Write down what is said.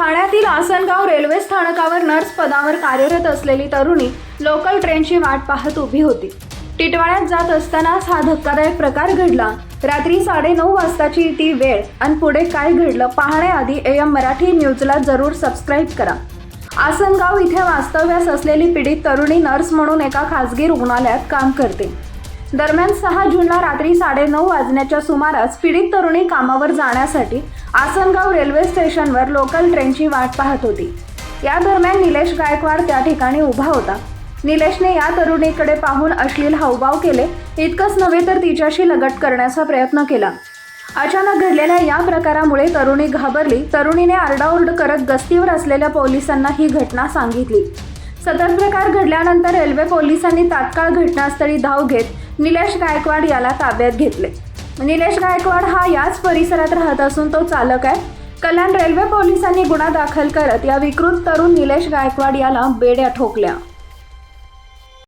ठाण्यातील आसनगाव रेल्वे स्थानकावर नर्स पदावर कार्यरत असलेली तरुणी लोकल ट्रेनची वाट पाहत उभी होती. टिटवाळ्यात जात असतानाच हा धक्कादायक प्रकार घडला. रात्री साडेनऊ वाजताची ती वेळ आणि पुढे काय घडलं पाहण्याआधी एम मराठी न्यूजला जरूर सबस्क्राईब करा. आसनगाव इथे वास्तव्यास असलेली पीडित तरुणी नर्स म्हणून एका खासगी रुग्णालयात काम करते. दरम्यान सहा जूनला रात्री साडेनऊ वाजण्याच्या सुमारास पीडित तरुणी कामावर जाण्यासाठी आसनगाव रेल्वे स्टेशनवर लोकल ट्रेनची वाट पाहत होती. या दरम्यान निलेश गायकवाड त्या ठिकाणी उभा होता. निलेशने या तरुणीकडे पाहून अश्लील हावभाव केले. इतकंच नव्हे तर तिच्याशी लगट करण्याचा प्रयत्न केला. अचानक घडलेल्या या प्रकारामुळे तरुणी घाबरली. तरुणीने आरडाओरड करत गस्तीवर असलेल्या पोलिसांना ही घटना सांगितली. सदर प्रकार घडल्यानंतर रेल्वे पोलिसांनी तात्काळ घटनास्थळी धाव घेत निलेश गायकवाड याला ताब्यात घेतले. निलेश गायकवाड हा याच परिसरात राहत असून तो चालक आहे. कल्याण रेल्वे पोलिसांनी गुन्हा दाखल करत या विकृत तरुण निलेश गायकवाड याला बेड्या ठोकल्या.